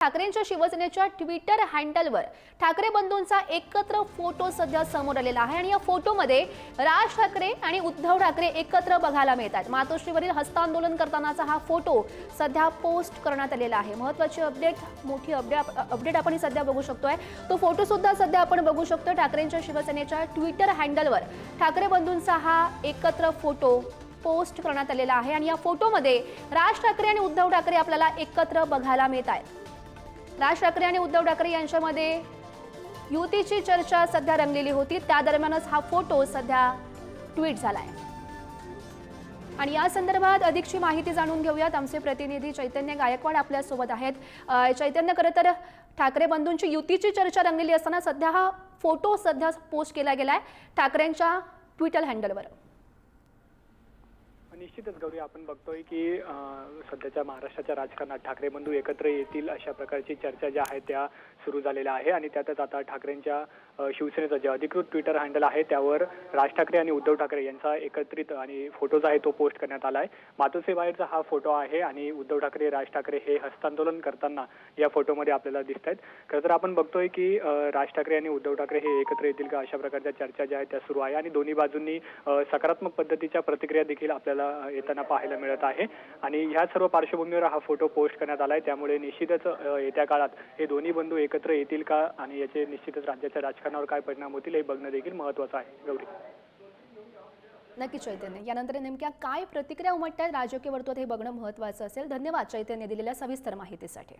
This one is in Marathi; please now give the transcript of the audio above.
ठाकरेंच्या शिवसेनेच्या ट्विटर हँडलवर ठाकरे बंधूंचा एकत्र फोटो सध्या समोर आलेला आहे. आणि या फोटोमध्ये राज ठाकरे आणि उद्धव ठाकरे एकत्र बघायला मिळतात. मातोश्रीवरील हस्तांदोलन करतानाचा हा फोटो सध्या पोस्ट करण्यात आलेला आहे. महत्वाची अपडेट मोठी अपडेट अपडेट आपण सध्या बघू शकतोय. तो फोटो सुद्धा सध्या आपण बघू शकतो ठाकरेंच्या शिवसेनेच्या ट्विटर हँडलवर ठाकरे बंधूंचा हा एकत्र फोटो पोस्ट करण्यात आलेला आहे. आणि या फोटोमध्ये राज ठाकरे आणि उद्धव ठाकरे आपल्याला एकत्र बघायला मिळत आहेत राज ठाकरे आणि उद्धव ठाकरे यांच्यामध्ये युतीची चर्चा सध्या रंगलेली होती. त्या दरम्यानच हा फोटो सध्या ट्विट झालाय. आणि या संदर्भात अधिकची माहिती जाणून घेऊयात. आमचे प्रतिनिधी चैतन्य गायकवाड आपल्यासोबत आहेत. चैतन्य खरं तर ठाकरे बंधूंची युतीची चर्चा रंगलेली असताना सध्या हा फोटो सध्या पोस्ट केला गेलाय ठाकरेंच्या ट्विटर हँडलवर. निश्चितच गौरी आपण बघतोय की सध्याच्या महाराष्ट्राच्या राजकारणात ठाकरे बंधू एकत्र येतील अशा प्रकारची चर्चा ज्या आहेत त्या सुरू झालेल्या आहे. आणि त्यातच आता ठाकरेंच्या शिवसेनेचं जे अधिकृत ट्विटर हँडल आहे त्यावर राज ठाकरे आणि उद्धव ठाकरे यांचा एकत्रित आणि फोटो जो आहे तो पोस्ट करण्यात आला आहे मातोश्री बाहेरचा हा फोटो आहे आणि उद्धव ठाकरे राज ठाकरे हे हस्तांदोलन करताना या फोटोमध्ये आपल्याला दिसत आहेत खरं तर आपण बघतोय की राज ठाकरे आणि उद्धव ठाकरे हे एकत्र येतील का अशा प्रकारच्या चर्चा ज्या आहेत त्या सुरू आहे. आणि दोन्ही बाजूंनी सकारात्मक पद्धतीच्या प्रतिक्रिया देखील आपल्याला येताना पाहायला मिळत आहे. आणि ह्या सर्व पार्श्वभूमीवर हा फोटो पोस्ट करण्यात आलाय. त्यामुळे निश्चितच येत्या काळात हे दोन्ही बंधू एकत्र येतील का? आणि याचे निश्चितच राज्याच्या राजकारणावर काय परिणाम होतील हे बघणं देखील महत्वाचं आहे. गौरी. नक्की चैतन्य. यानंतर नेमक्या काय प्रतिक्रिया उमटतात आहेत राजकीय वर्तुळात हे बघणं महत्वाचं असेल. धन्यवाद चैतन्य दिलेल्या सविस्तर माहितीसाठी.